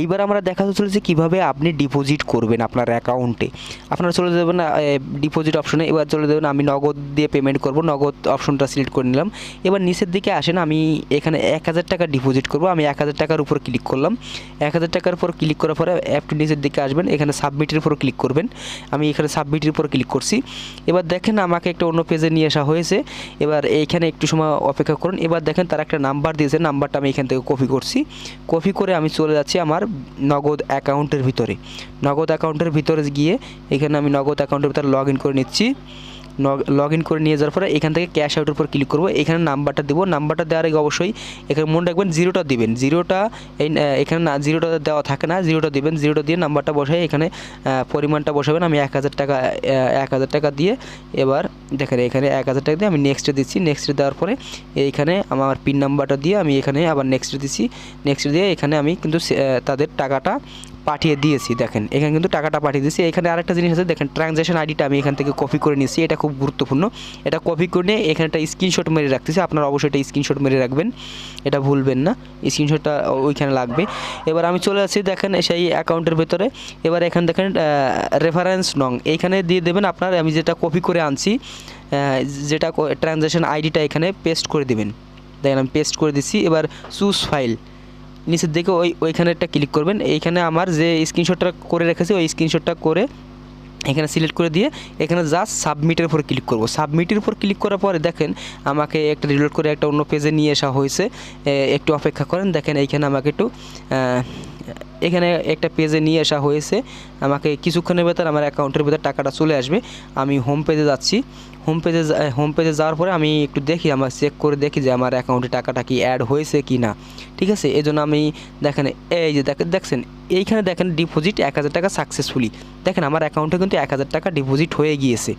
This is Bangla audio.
এইবার আমরা দেখাতে চলেছি কীভাবে আপনি ডিপোজিট করবেন আপনার অ্যাকাউন্টে আপনারা চলে যাবেন ডিপোজিট অপশনে এবার চলে যাবেন, আমি নগদ দিয়ে পেমেন্ট করব। নগদ অপশনটা সিলেক্ট করে নিলাম। এবার নিচের দিকে আসেন, আমি এখানে এক হাজার টাকা ডিপোজিট করব। আমি এক হাজার টাকার উপর ক্লিক করলাম। এক হাজার টাকার উপর ক্লিক করার পরে একটু নিচের দিকে আসবেন। এখানে সাবমিটের উপর ক্লিক করবেন। আমি এখানে সাবমিটের উপর ক্লিক করছি। এবার দেখেন, আমাকে একটা অন্য পেজে নিয়ে আসা হয়েছে। এবার এইখানে একটু সময় অপেক্ষা করুন। এবার দেখেন, তারা একটা নাম্বার দিয়েছে। নাম্বারটা আমি এখান থেকে কপি করছি। কপি করে আমি চলে যাচ্ছি আমার নগদ অ্যাকাউন্টের ভিতরে। নগদ অ্যাকাউন্টের ভিতরে গিয়ে এখানে আমি নগদ অ্যাকাউন্টের ভিতরে লগ ইন করে নিচ্ছি। লগ ইন করে নিয়ে যাওয়ার পরে এখান থেকে ক্যাশ আউটের উপর ক্লিক করব। এখানে নাম্বারটা দেবো। নাম্বারটা দেওয়ার আগে অবশ্যই এখানে মনে রাখবেন জিরোটা দিবেন। জিরোটা এই এখানে না জিরোটা দেওয়া থাকে না। জিরোটা দিবেন। জিরোটা দিয়ে নাম্বারটা বসাই এখানে পরিমাণটা বসাবেন। আমি এক হাজার টাকা এক হাজার টাকা দিয়ে এবার দেখেন এখানে এক হাজার টাকা দিয়ে আমি নেক্সটে দিচ্ছি। নেক্সটে দেওয়ার পরে এইখানে আমার পিন নাম্বারটা দিয়ে আমি এখানে আবার নেক্সটে দিচ্ছি। নেক্সট দিয়ে এখানে আমি কিন্তু তাদের টাকাটা পাঠিয়ে দিয়েছি, দেখেন। এখানে কিন্তু টাকাটা পাঠিয়ে দিয়েছি। এখানে আরেকটা জিনিস আছে, দেখেন ট্রানজ্যাকশন আইডিটা আমি এখান থেকে কপি করে নিয়েছি। এটা খুব গুরুত্বপূর্ণ। এটা কপি করে নিয়ে এখানে একটা স্ক্রিনশট মেরে রাখতেছি। আপনারা অবশ্যই এটা স্ক্রিনশট মেরে রাখবেন। এটা ভুলবেন না। স্ক্রিনশটটা ওইখানে লাগবে। এবার আমি চলে আসছি, দেখেন, সেই অ্যাকাউন্টের ভেতরে। এবার এখানে দেখেন রেফারেন্স নং। এইখানে দিয়ে দেবেন আপনার, আমি যেটা কপি করে আনছি যেটা ট্রানজ্যাকশন আইডিটা এখানে পেস্ট করে দেবেন। দেখেন, আমি পেস্ট করে দিচ্ছি। এবার চুজ ফাইল নিচের দিকে ওই, ওইখানে একটা ক্লিক করবেন। এইখানে আমার যে স্ক্রিনশটটা করে রেখেছি, ওই স্ক্রিনশটটা করে এখানে সিলেক্ট করে দিয়ে এখানে জাস্ট সাবমিটের উপর ক্লিক করব। সাবমিটের উপর ক্লিক করার পরে দেখেন আমাকে একটা রিলোড করে একটা অন্য পেজে নিয়ে আসা হয়েছে। একটু অপেক্ষা করেন। দেখেন এইখানে আমাকে একটু এখানে একটা পেজে নিয়ে আসা হয়েছে। আমাকে কিছুক্ষণের ভেতর আমার অ্যাকাউন্টের ভেতর টাকাটা চলে আসবে। আমি হোম পেজে যাচ্ছি। হোম পেজে হোম পেজে যাওয়ার পরে আমি একটু দেখি, আমার চেক করে দেখি যে আমার অ্যাকাউন্টে টাকাটা কি অ্যাড হয়েছে কি না ঠিক আছে? এই জন্য আমি দেখেন, এই যে দেখেন, দেখছেন? এইখানে দেখেন ডিপোজিট এক হাজার টাকা সাকসেসফুলি দেখেন, আমার অ্যাকাউন্টে কিন্তু এক হাজার টাকা ডিপোজিট হয়ে গিয়েছে।